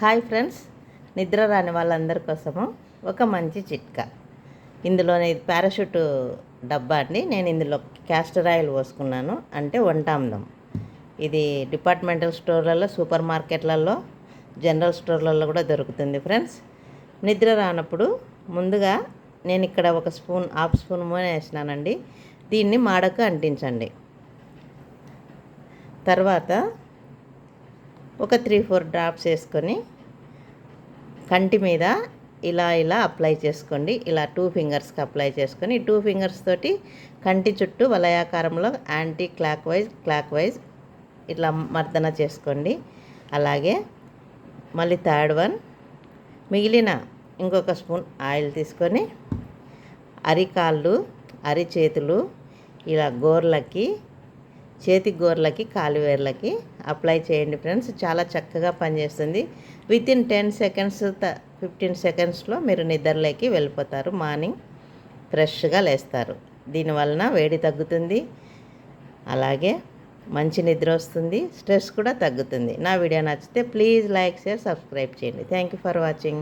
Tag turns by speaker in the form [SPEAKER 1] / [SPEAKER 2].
[SPEAKER 1] Hi friends. నిద్ర రాని వాళ్ళందరి కోసము ఒక మంచి చిట్కా. ఇందులోనే ఇది పారాషూట్ డబ్బా అండి. నేను ఇందులో క్యాస్టర్ ఆయిల్ పోసుకున్నాను. అంటే వంటాందం ఇది డిపార్ట్మెంటల్ స్టోర్లలో సూపర్ మార్కెట్లలో జనరల్ స్టోర్లలో కూడా దొరుకుతుంది ఫ్రెండ్స్. నిద్ర రానప్పుడు ముందుగా నేను ఇక్కడ ఒక స్పూన్ హాఫ్ స్పూన్ నూనె వేసినానండి. దీన్ని మాడకు అంటించండి. తర్వాత ఒక త్రీ ఫోర్ డ్రాప్స్ వేసుకొని కంటి మీద ఇలా ఇలా అప్లై చేసుకోండి. ఇలా టూ ఫింగర్స్కి అప్లై చేసుకొని టూ ఫింగర్స్ తోటి కంటి చుట్టూ వలయాకారంలో anticlockwise clockwise ఇట్లా మర్దన చేసుకోండి. అలాగే మళ్ళీ థర్డ్ వన్ మిగిలిన ఇంకొక స్పూన్ ఆయిల్ తీసుకొని అరికాళ్ళు అరిచేతులు ఇలా గోర్లకి చేతి గోర్లకి కాలువేర్లకి అప్లై చేయండి ఫ్రెండ్స్ చాలా చక్కగా పనిచేస్తుంది. Within ten seconds fifteen సెకండ్స్లో మీరు నిద్రలోకి వెళ్ళిపోతారు. మార్నింగ్ ఫ్రెష్గా లేస్తారు. దీనివలన వేడి తగ్గుతుంది. అలాగే మంచి నిద్ర వస్తుంది. స్ట్రెస్ కూడా తగ్గుతుంది. నా వీడియో నచ్చితే ప్లీజ్ లైక్ షేర్ సబ్స్క్రైబ్ చేయండి. Thank you for watching